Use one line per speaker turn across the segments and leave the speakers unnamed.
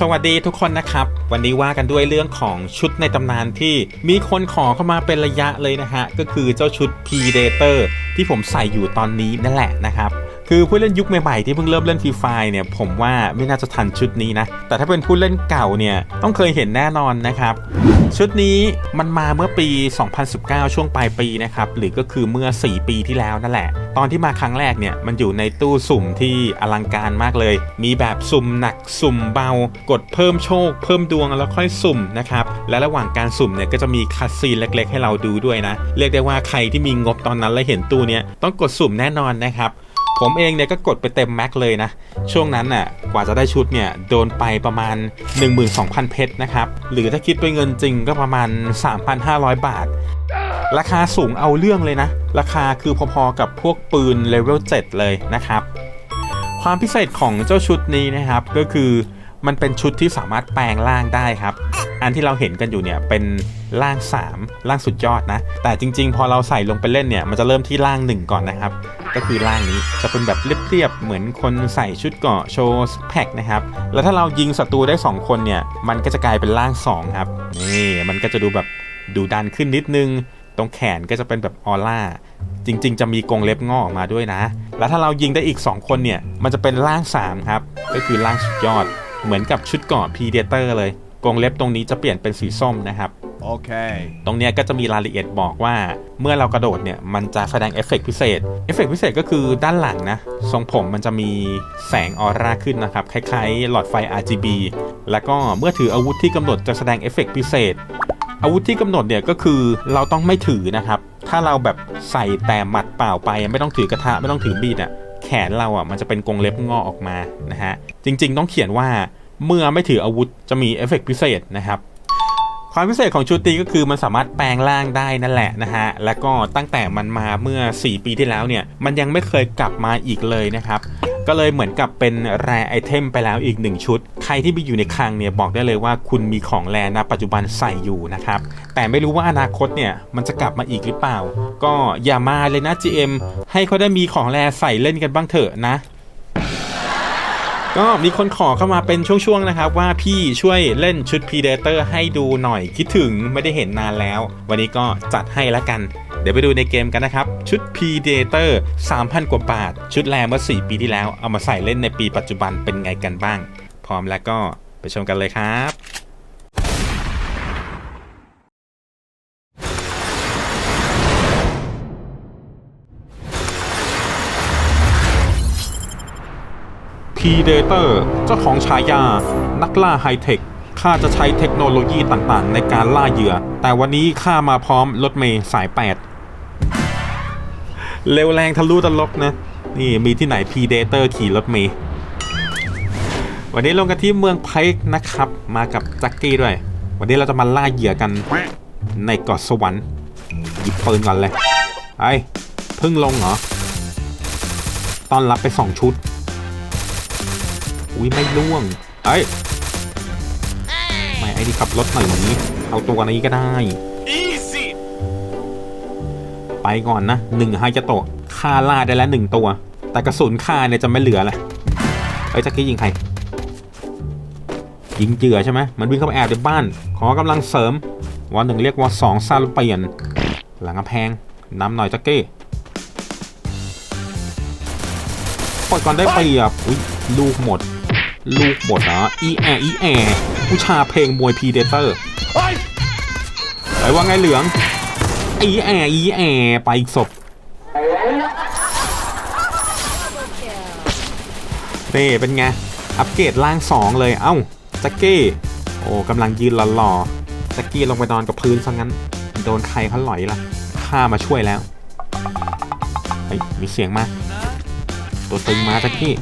สวัสดีทุกคนนะครับ วันนี้ว่ากันด้วยเรื่องของชุดในตำนานที่มีคนขอเข้ามาเป็นระยะเลยนะฮะ ก็คือเจ้าชุด Predator ที่ผมใส่อยู่ตอนนี้นั่นแหละนะครับ คือผู้เล่นยุคใหม่ๆที่เพิ่งเริ่มเล่นฟรีไฟเนี่ยผมว่าไม่น่าจะทันชุดนี้นะ แต่ถ้าเป็นผู้เล่นเก่าเนี่ยต้องเคยเห็นแน่นอนนะครับ ชุดนี้มันมาเมื่อปี 2019 ช่วงปลายปีนะครับ หรือก็คือเมื่อ 4 ปีที่แล้วนั่นแหละ ตอนที่มาครั้งแรกเนี่ยมันอยู่ในตู้สุ่มที่อลังการมากเลย มีแบบสุ่มหนักสุ่มเบากดเพิ่มโชค เพิ่มดวงแล้วค่อยสุ่มนะครับและระหว่างการสุ่มเนี่ยก็จะมีคัดซีนเล็ก ๆ ให้เราดูด้วยนะ เรียกได้ว่าใครที่มีงบตอนนั้นแล้วเห็นตู้เนี้ยต้องกดสุ่มแน่นอนนะครับ ผมเองเนี่ยก็กดไปเต็มแม็กเลยนะ ช่วงนั้นน่ะกว่าจะได้ชุดเนี่ยโดนไปประมาณ 12,000 เพชรนะครับ หรือถ้าคิดเป็นเงินจริงก็ประมาณ 3,500 บาท ราคาสูงเอาเรื่องเลยนะ ราคาคือพอๆกับพวกปืนเลเวล7เลยนะครับ ความพิเศษของเจ้าชุดนี้นะครับก็คือ มันเป็นชุดที่สามารถแปลงร่างได้ครับ อันที่เราเห็นกันอยู่เนี่ยเป็นร่าง 3 ร่างสุดยอดนะ แต่จริง ๆ พอเราใส่ลงไปเล่นเนี่ย มันจะเริ่มที่ร่าง 1 ก่อนนะครับ ก็คือร่างนี้จะเป็นแบบเรียบๆ เหมือนคนใส่ชุดเกาะโชว์แพ็คนะครับ แล้วถ้าเรายิงศัตรูได้ 2 คนเนี่ย มันก็จะกลายเป็นร่าง 2 ครับ นี่ มันก็จะดูแบบดูดันขึ้นนิดนึง ตรงแขนก็จะเป็นแบบออร่า จริง ๆ จะมีกรงเล็บงอกออกมาด้วยนะ แล้วถ้าเรายิงได้อีก 2 คนเนี่ย มันจะเป็นร่าง 3 ครับ ก็คือร่างสุดยอด เหมือนกับชุดเกราะ Predator เลยกรงเล็บตรงนี้จะเปลี่ยนเป็นสีส้มนะครับ
Okay.
ตรงเนี้ยก็จะมีรายละเอียดบอกว่าเมื่อเรากระโดดเนี่ย มันจะแสดงเอฟเฟกต์พิเศษ เอฟเฟกต์พิเศษก็คือด้านหลังนะ ทรงผมมันจะมีแสงออร่าขึ้นนะครับ คล้ายๆ หลอดไฟ RGB แล้วก็เมื่อถืออาวุธที่กำหนดจะแสดงเอฟเฟกต์พิเศษ อาวุธที่กำหนดเนี่ยก็คือเราต้องไม่ถือนะครับ ถ้าเราแบบใส่แต่หมัดเปล่าไป ไม่ต้องถือกระทะไม่ต้องถือบีดอะ แขนเราอะมันจะเป็นกรงเล็บงอกออกมานะฮะจริง ๆ ต้องเขียนว่าเมื่อไม่ถืออาวุธจะมีเอฟเฟกต์พิเศษนะครับ ความพิเศษของชุดนี้ก็คือมันสามารถแปลงร่างได้นั่นแหละนะฮะ แล้วก็ตั้งแต่มันมาเมื่อ 4 ปีที่แล้วเนี่ย มันยังไม่เคยกลับมาอีกเลยนะครับ ก็เลยเหมือนกับเป็นแรไอเทมไปแล้วอีกหนึ่งชุด ใครที่มีอยู่ในคลังเนี่ยบอกได้เลยว่าคุณมีของแรนะปัจจุบันใส่อยู่นะครับ แต่ไม่รู้ว่าอนาคตเนี่ยมันจะกลับมาอีกหรือเปล่า ก็อย่ามาเลยนะ GM ให้เขาได้มีของแรใส่เล่นกันบ้างเถอะนะ ก็มีคนขอเข้ามาเป็นช่วงๆนะครับ ว่าพี่ช่วยเล่นชุด Predator ให้ดูหน่อยคิดถึงไม่ได้เห็นนานแล้ว วันนี้ก็จัดให้ละกัน เดี๋ยวไปดูในเกมกันนะครับ ชุด Predator 3,000 กว่าบาท ชุดแรเมื่อ 4 ปีที่แล้ว เอามาใส่เล่นในปีปัจจุบันเป็นไงกันบ้าง พร้อมแล้วก็ไปชมกันเลยครับ Predator เจ้าของฉายา นักล่าไฮเทคข้าจะใช้เทคโนโลยีต่างๆ ในการล่าเหยื่อ แต่วันนี้ข้ามาพร้อมรถเมย์สาย 8 เร็วแรงทะลุตลกนะ นี่มีที่ไหน Predator ขี่รถเมย์วันนี้ลงกันที่เมืองไพค์นะครับ มากับแจ็คกี้ด้วย วันนี้เราจะมาล่าเหยื่อกันในเกาะสวรรค์หยิบปืนก่อนเลยไอ้พิ่งลงเหรอ ตอนรับไปสองชุด อุ้ยไม่ล่วงเอ้ยไม่ไอ้นี่ขับรถหน่อยนี้ เอาตัวนี้ก็ได้
Easy.
ไปก่อนนะหนึ่งไฮจะโตะฆ่าล่าได้แล้วหนึ่งตัว แต่กระสุนฆ่าเนี่ยจะไม่เหลือละเอ้ยจักกี้ยิงใครยิงเหยื่อใช่ไหมมันวิ่งเข้าไปแอบในบ้าน ขอกำลังเสริมวันหนึ่งเรียกว่าสองซาลูเปียน หลังกำแพงนำหน่อยจักกี้ปล่อยก่อนได้เปรียบอุ้ยลูกหมด ลูกหมดเหรออีแออีแอผู้ชาเพลงมวยพีเดเตอร์
Ay!
ไอ้ว่าไงเหลืองอีแออีแอไปอีกศพนี่เป็นไง อัปเกรดล่างสองเลย เอ้าแจ็กกี้ โอ้กำลังยืนหล่อๆแจ็กกี้ลงไปนอนกับพื้นซะงั้น โดนใครเขาหลอยล่ะข้ามาช่วยแล้วเฮ้ยมีเสียงมา ตัวตึงมาแจ็กกี้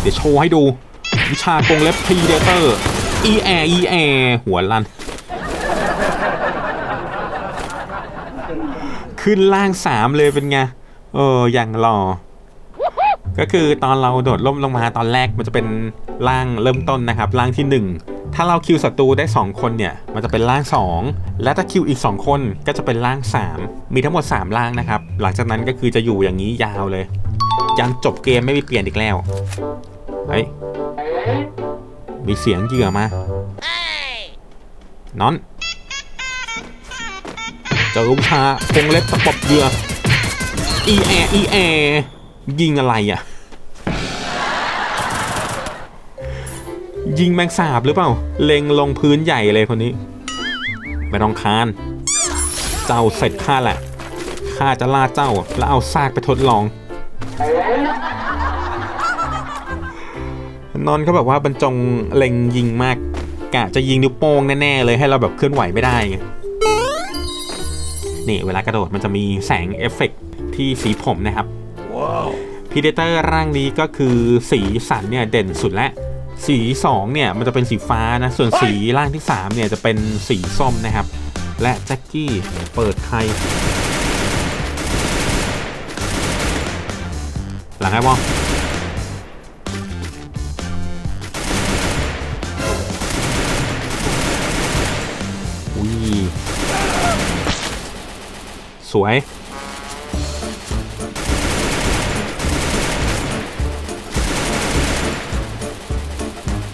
เดี๋ยวโชว์ให้ดู วิชากงเล็บพีเดเตอร์อีแออีแอหัวลัน ขึ้นล่างสามเลยเป็นไง เอออย่างหล่อ ก็คือตอนเราโดดล่มลงมาตอนแรกมันจะเป็นร่างเริ่มต้นนะครับร่างที่ 1ถ้าเราคิวศัตรูได้ 2 คนเนี่ย มันจะเป็นร่าง 2 และถ้าคิวอีก 2 คนก็จะเป็นร่าง 3 มีทั้งหมด3ร่างนะครับ หลังจากนั้นก็คือจะอยู่อย่างนี้ยาวเลย ยันจบเกมไม่มีเปลี่ยนอีกแล้ว เฮ้ย มีเสียงเหยื่อมานอนเจอวิชาคงเล็บตะปบเหยื่ออีแออีแอยิงอะไรอะ ยิงแมงสาบหรือเปล่า เล็งลงพื้นใหญ่เลยคนนี้ไม่ต้องคาน เจ้าเสร็จข้าแหละข้าจะล่าเจ้าแล้วเอาซากไปทดลอง นอนเขาแบบว่าบรรจงเล็งยิงมากกะจะยิงนิ้วโป้งแน่ๆเลยให้เราแบบเคลื่อนไหวไม่ได้ไงนี่เวลากระโดดมันจะมีแสงเอฟเฟกต์ที่สีผมนะครับพีเดเตอร์ร่างนี้ก็คือสีสันเนี่ยเด่นสุดและ สี2เนี่ยมันจะเป็นสีฟ้านะ ส่วนสีร่างที่3เนี่ยจะเป็นสีส้มนะครับ และแจ็คกี้เปิดใคร หลังไอ้บอลอุ้ยสวย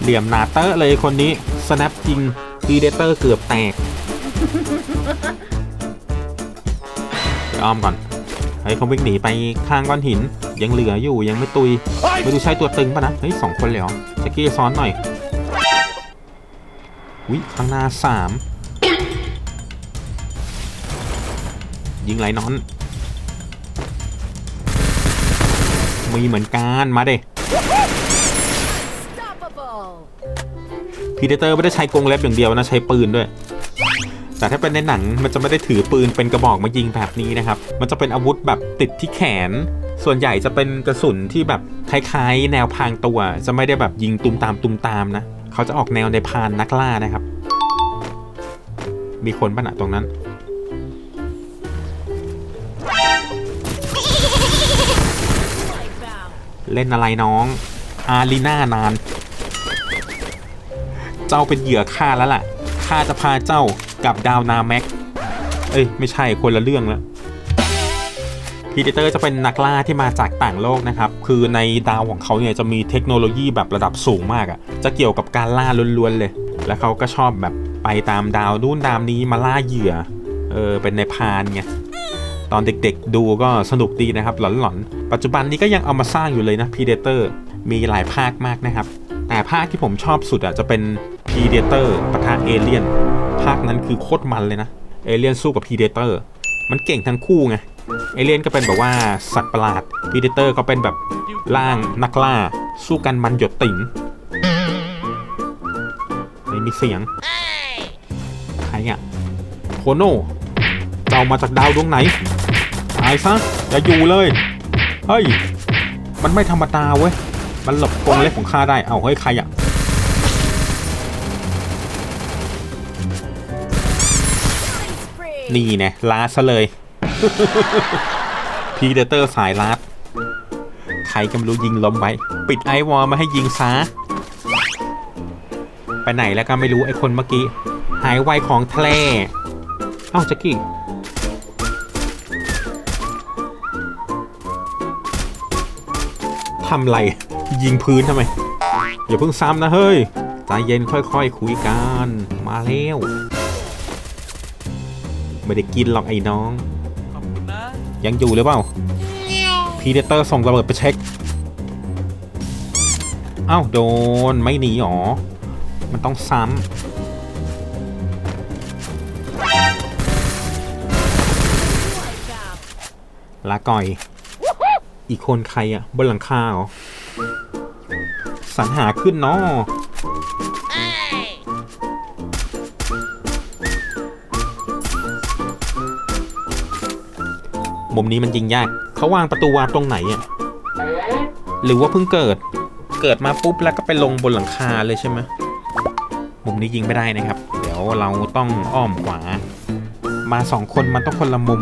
เหลี่ยมหนาเตอะเลยคนนี้ snap จริง predator เกือบแตกไปอ้อมก่อน เฮ้ยเขาวิ่งหนีไปข้างก้อนหิน ยังเหลืออยู่ยังไม่ตุยไม่ดูใช้ตัวตึงป่ะนะ เฮ้ยสองคนเลยเหรอแจ็กกี้ซ้อนหน่อยวิข้างหน้าสามยิงไหลนอน มีเหมือนกันมาเด้
Unstoppable!
พีเดเตอร์ไม่ได้ใช้กรงเล็บอย่างเดียวนะใช้ปืนด้วย แต่ถ้าเป็นในหนังมันจะไม่ได้ถือปืนเป็นกระบอกมายิงแบบนี้นะครับ มันจะเป็นอาวุธแบบติดที่แขน ส่วนใหญ่จะเป็นกระสุนที่แบบคล้ายๆ แนวพรางตัว จะไม่ได้แบบยิงตุมตามตุมตามนะ เขาจะออกแนวในพานนักล่านะครับ มีคนปะนะตรงนั้น เล่นอะไรน้อง อารีนานาน เจ้าเป็นเหยื่อข้าแล้วล่ะข้าจะพาเจ้ากับดาวนาแม็ก เอ้ย ไม่ใช่คนละเรื่องแล้ว พีเดเตอร์จะเป็นนักล่าที่มาจากต่างโลกนะครับ คือในดาวของเขาเนี่ยจะมีเทคโนโลยีแบบระดับสูงมากอะ่ะ จะเกี่ยวกับการล่าล้วนๆเลย แล้วเขาก็ชอบแบบไปตามดาวนู่นดาวนี้มาล่าเหยื่อ เออ เป็นในพานไง ตอนเด็กๆดูก็สนุกดีนะครับ หลอนๆ ปัจจุบันนี้ก็ยังเอามาสร้างอยู่เลยนะ Predator มีหลายภาคมากนะครับ แต่ภาคที่ผมชอบสุดอะจะเป็น Predator ปะทะเอเลียน ภาคนั้นคือโคตรมันเลยนะ เอเลียนสู้กับ Predator มันเก่งทั้งคู่ไง เอเลียนก็เป็นแบบว่าสัตว์ประหลาด Predator ก็เป็นแบบล่างนักล่า สู้กันมันหยดติ่งไม่มีเสียงใครอะโคโน่เจ้ามาจากดาวดวงไหนตายซะอย่าอยู่เลย เฮ้ย มันไม่ธรรมดาเว้ย มันหลบกรงเล็บของข้าได้ เอาเฮ้ยใครอะนี่น่ลาซะเลย พีเดเตอร์สายลาดใครก็ไม่รู้ยิงล้มไว้ ปิดไอวอลมาให้ยิงซะไปไหนแล้วก็ไม่รู้ไอคนเมื่อกี้ หายไวของแทเลเอ้าแจ็กกี้ ทำไรยิงพื้นทำไม อย่าเพิ่งซ้ำนะเฮ้ย ใจเย็นค่อยๆคคุยกัน มาแล้ว ไม่ได้กินหรอกไอ้น้อง ยังอยู่หรือเปล่าพีเดเตอร์ส่งระเบิดไปเช็คเอ้าโดนไม่หนีหรอ มันต้องซ้
Wipeout! ำ
ลาก่อย อีกคนใครอะบนหลังคาเหรอสรรหาขึ้นเนาะ มุมนี้มันยิงยากเขาวางประตูวาร์ปตรงไหนอะหรือว่าเพิ่งเกิด เกิดมาปุ๊บแล้วก็ไปลงบนหลังคาเลยใช่ไหมมุมนี้ยิงไม่ได้นะครับ เดี๋ยวเราต้องอ้อมขวา มาสองคนมันต้องคนละมุม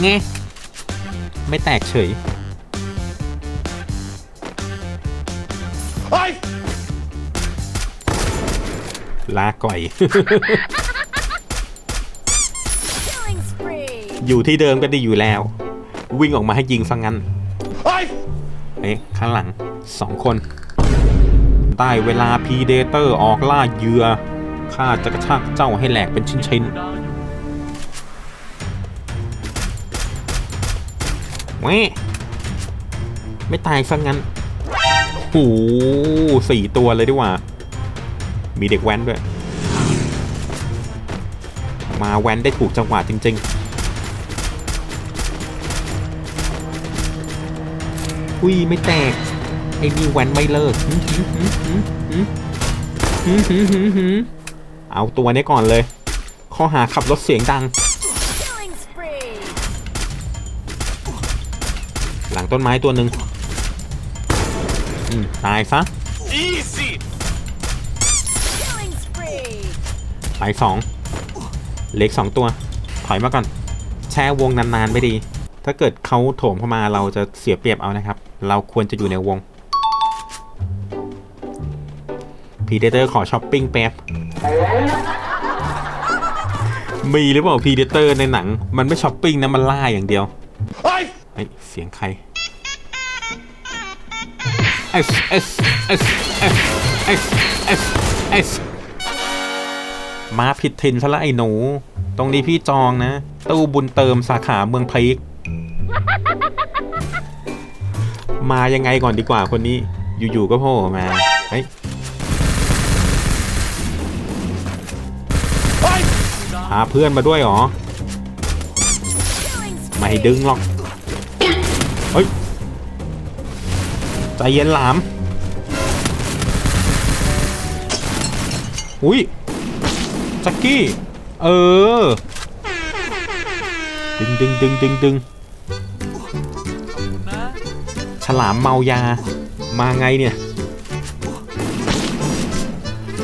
เงไม่แตกเฉย
Ay!
ลาก่อย อยู่ที่เดิมก็ดีอยู่แล้ว วิ่งออกมาให้ยิงสังงั้น
Ay!
เอ๊ะข้างหลังสองคนได้เวลาพีเดเตอร์ออกล่าเหยื่อข้าจะกระชากเจ้าให้แหลกเป็นชิ้นๆเว้ยไม่ตายซะงั้นโอ้โหสี่ตัวเลยดีกว่า มีเด็กแว้นด้วย มาแว้นได้ถูกจังหวะจริง ๆ อุ้ยไม่แตก ไอ้นี่แว้นไม่เลิกเอาตัวนี้ก่อนเลย ข้อหาขับรถเสียงดัง หลังต้นไม้ตัวหนึ่งตายซะไปสองเล็กสองตัว ถอยมาก่อน แช่วงนานๆไม่ดี ถ้าเกิดเขาโถมเข้ามาเราจะเสียเปรียบเอานะครับ เราควรจะอยู่ในวงพีเดเตอร์ขอช้อปปิ้งแป๊บ มีหรือเปล่าพีเดเตอร์ในหนัง มันไม่ช้อปปิ้งนะ มันล่าอย่างเดียว
I
เฮ้ยเสียงใคร S S S S S S S มาผิดถิ่นซะละไอ้หนู ตรงนี้พี่จองนะ ตู้บุญเติมสาขาเมืองพริก มายังไงก่อนดีกว่าคนนี้ อยู่ๆก็โผล่มาเฮ้ย
I
พาเพื่อนมาด้วยเหรอ
Killing
ไม่
spree.
ดึงหรอก เฮ้ย ใจเย็นหลาม อุ้ยจักกี้ เออ ดึงดึงดึงดึงดึง ลามเมายา มาไงเนี่ย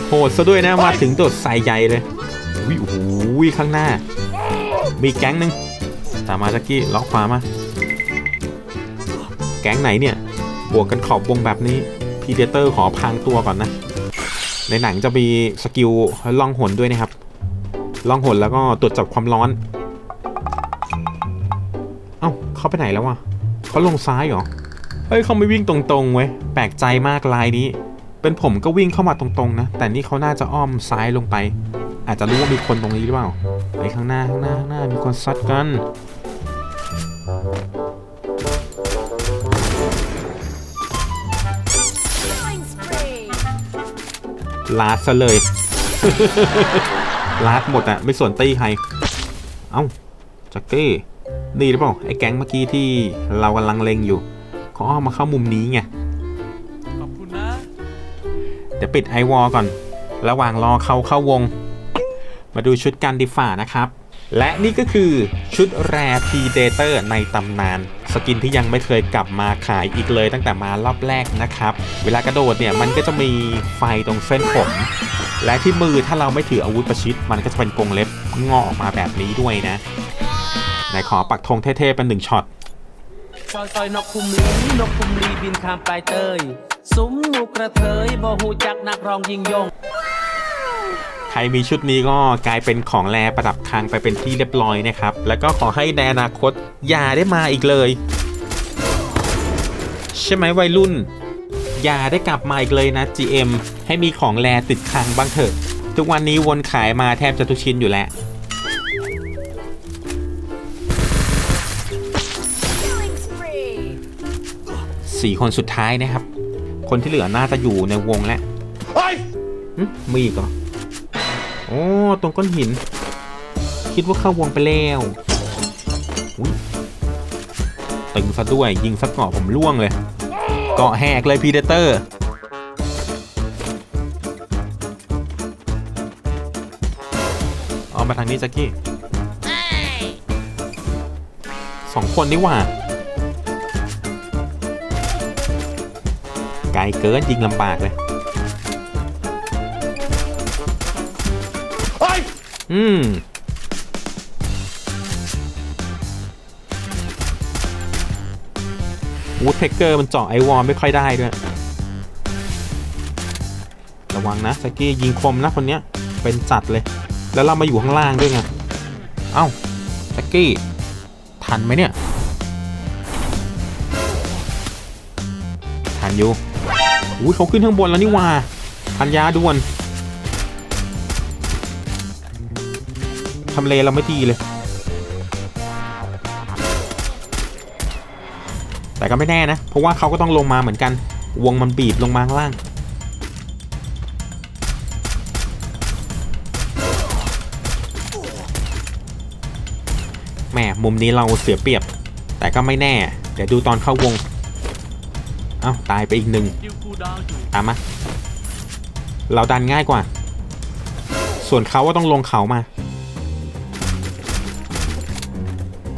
โหดซะด้วยนะมาถึงโดดใส่ใหญ่เลยอุ้ยโอ้โหข้างหน้า มีแก๊งหนึ่งตามมาจักกี้ล็อกขวามาแก๊งไหนเนี่ย บวกกันขอบวงแบบนี้พีเดเตอร์ขอพรางตัวก่อนนะ ในหนังจะมีสกิลล่องหนด้วยนะครับ ล่องหนแล้วก็ตรวจจับความร้อน เอ้าเขาไปไหนแล้ววะเขาลงซ้ายเหรอ เฮ้ยเขาไม่วิ่งตรงๆเว้ยแปลกใจมากลายนี้ เป็นผมก็วิ่งเข้ามาตรงๆนะ แต่นี่เขาน่าจะอ้อมซ้ายลงไป อาจจะรู้ว่ามีคนตรงนี้หรือเปล่าไปข้างหน้าข้างหน้าข้างหน้ามีคนซัดกันลาดซะเลยลาดหมดอะไม่สนตี้ใคร เอ้าจักกี้นี่หรือเปล่าไอ้แก๊งเมื่อกี้ที่เรากำลังเลงอยู่ เขาอ้อมมาเข้ามุมนี้ไง
ขอบคุณนะ
เดี๋ยวปิดไอวอลก่อน ระหว่างรอเขาเข้าวง มาดูชุดการดิฝ่านะครับ และนี่ก็คือชุดแรพีเดเตอร์ในตำนาน สกินที่ยังไม่เคยกลับมาขายอีกเลยตั้งแต่มารอบแรกนะครับ เวลากระโดดเนี่ยมันก็จะมีไฟตรงเส้นผมและที่มือถ้าเราไม่ถืออาวุธประชิด มันก็จะเป็นกรงเล็บงอกออกมาแบบนี้ด้วยนะ ไหนขอปักธงเท่ๆเป็นหนึ่งช็อต
ซอยซอยนกคุมลีนกคุมลีบินข้ามปลายเตยซุ้มหมูกระเทยบ่หูจักนักร้องยิงยง
ใครมีชุดนี้ก็กลายเป็นของแรประดับคลังไปเป็นที่เรียบร้อยนะครับ แล้วก็ขอให้ในอนาคตอย่าได้มาอีกเลย ใช่ไหมวัยรุ่น อย่าได้กลับมาอีกเลยนะ GM ให้มีของแรติดคลังบ้างเถอะ ทุกวันนี้วนขายมาแทบจะทุกชิ้นอยู่แล้ว สี่คนสุดท้ายนะครับ คนที่เหลือน่าจะอยู่ในวงแล้วมีอีกเหรอโอ้ตรงก้อนหิน คิดว่าเข้าวงไปแล้วตึงซะด้วยยิงสักเกาะผมล่วงเลย เกาะแหกเลยพีเดเตอร์เอามาทางนี้จักกี้สองคนนี่หว่า เกินยิงลำบากเลย
I
อืมวูดเพกเกอร์มันเจาะไอวอลไม่ค่อยได้ด้วย ระวังนะแจ็กกี้ยิงคมนะคนเนี้ย เป็นจัดเลย แล้วเรามาอยู่ข้างล่างด้วยไง เอ้าแจ็กกี้ ทันไหมเนี่ย ทันอยู่ อุ้ยเขาขึ้นข้างบนแล้วนี่ว่าพันยาด่วนทำเลเราไม่ดีเลย แต่ก็ไม่แน่นะ เพราะว่าเขาก็ต้องลงมาเหมือนกัน วงมันบีบลงมาข้างล่าง แหมมุมนี้เราเสียเปรียบ แต่ก็ไม่แน่ เดี๋ยวดูตอนเข้าวง อ้าตายไปอีกหนึ่งตามมาเราดันง่ายกว่า ส่วนเขาก็ต้องลงเขามา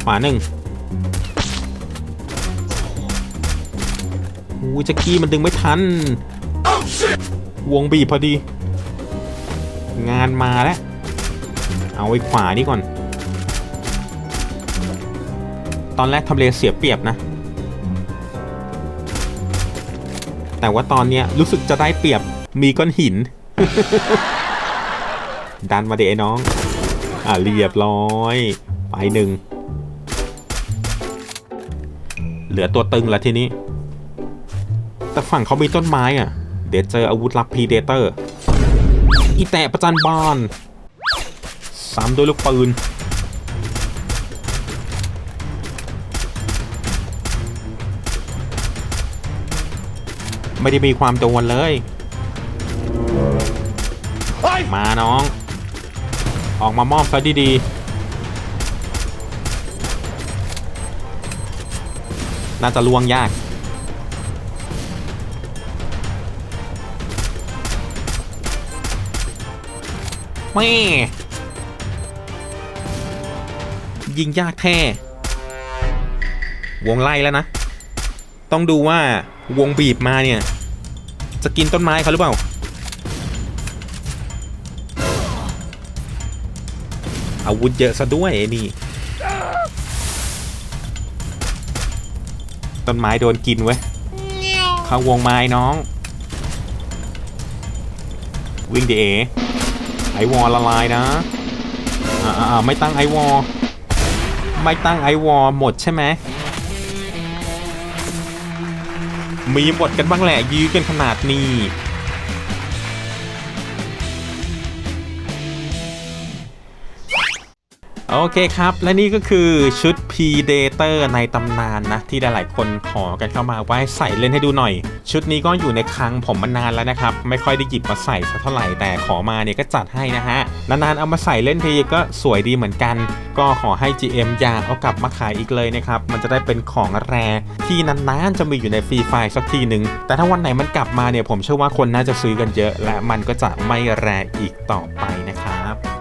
ขวาหนึ่งอู้จักกี้มันดึงไม่ทัน วงบีบพอดี งานมาแล้ว เอาไว้ขวานี่ก่อน ตอนแรกทำเลเสียเปรียบนะ แต่ว่าตอนเนี้ยรู้สึกจะได้เปรียบมีก้อนหิน ดันมาเดไอ้น้อง อะเรียบร้อย ไปหนึ่ง เหลือตัวตึงแล้วทีนี้ แต่ฝั่งเขามีต้นไม้อะ เดี๋ยวเจออาวุธลับพีเดเตอร์ อีแตะประจันบานซ้ำด้วยลูกปืน ไม่ได้มีความโดนเลย
เฮ้ย
มาน้อง ออกมามอบซะดีๆ น่าจะลวงยาก แม่ ยิงยากแท้ วงไล่แล้วนะ ต้องดูว่าวงบีบมาเนี่ย จะกินต้นไม้เขาหรือเปล่า อาวุธเยอะซะด้วยไอ้นี่ ต้นไม้โดนกินเว้ย เข้าวงไม้น้อง วิ่งดีเอไอวอลละลายนะอ่าอ่าไม่ตั้งไอวอลไม่ตั้งไอวอลหมดใช่ไหม มีหมดกันบ้างแหละยื้อกันขนาดนี้ โอเคครับ และนี่ก็คือชุด Predator ในตำนานนะ ที่หลายๆคนขอกันเข้ามาไว้ใส่เล่นให้ดูหน่อย ชุดนี้ก็อยู่ในคลังผมมานานแล้วนะครับ ไม่ค่อยได้หยิบมาใส่สักเท่าไหร่แต่ขอมาเนี่ยก็จัดให้นะฮะ นานๆเอามาใส่เล่นทีก็สวยดีเหมือนกัน ก็ขอให้ GM อย่าเอากลับมาขายอีกเลยนะครับ มันจะได้เป็นของแรที่นานๆจะมีอยู่ในฟรีไฟล์สักทีหนึ่งแต่ถ้าวันไหนมันกลับมาเนี่ยผมเชื่อว่าคนน่าจะซื้อกันเยอะ และมันก็จะไม่แรอีกต่อไปนะครับ